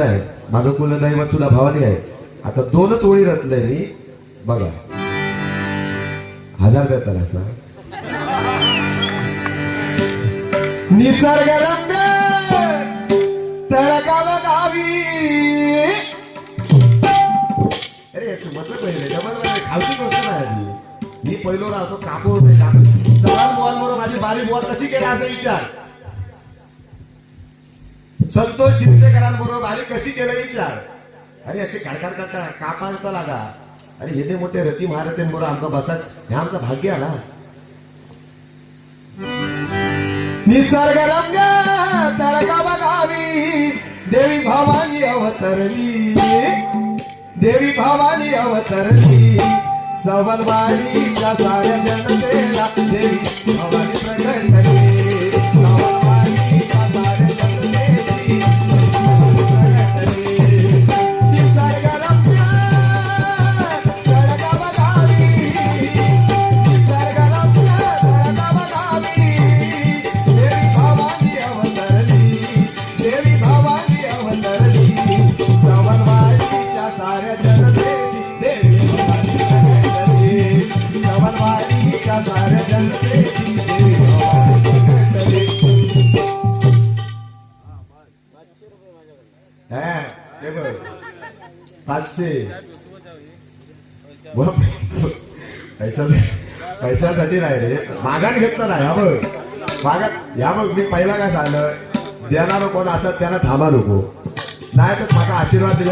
आहे माझं कुलदैवत तुला भावानी आहे. आता दोनच ओळी रचलंय मी. बघा. हजार देताल असा निसर्गरम्य तळगाव गावी. अरे याचं मतलब पहिले डबल म्हणजे खालची गोष्ट नाही मी पहिलो असं कापू होते. चला मुलांबरोबर माझी बारी बुवा कशी केला असा विचार. संतोष शिरसेकरांबरोबर बारी कशी केलं विचार अरे असे काढकाड करता कापांचा लागा. अरे हे मोठे रती महारथींबरोबर आमचा बसत हे आमचं भाग्य आला निसर्गरम्य रम्य तळगाव गावी देवी भावानी अवतरली. देवी भावानी अवतरली. सवनवाणीच्या साऱ्या जनतेला देवी पाचशे. पैसा पैशासाठी नाही रे. मागान घेतला नाही हा बघ. मागात या बघ मी पहिला काय झालं देणारं कोण असत त्यांना थांबा नको. नाही तर माझा आशीर्वाद दिला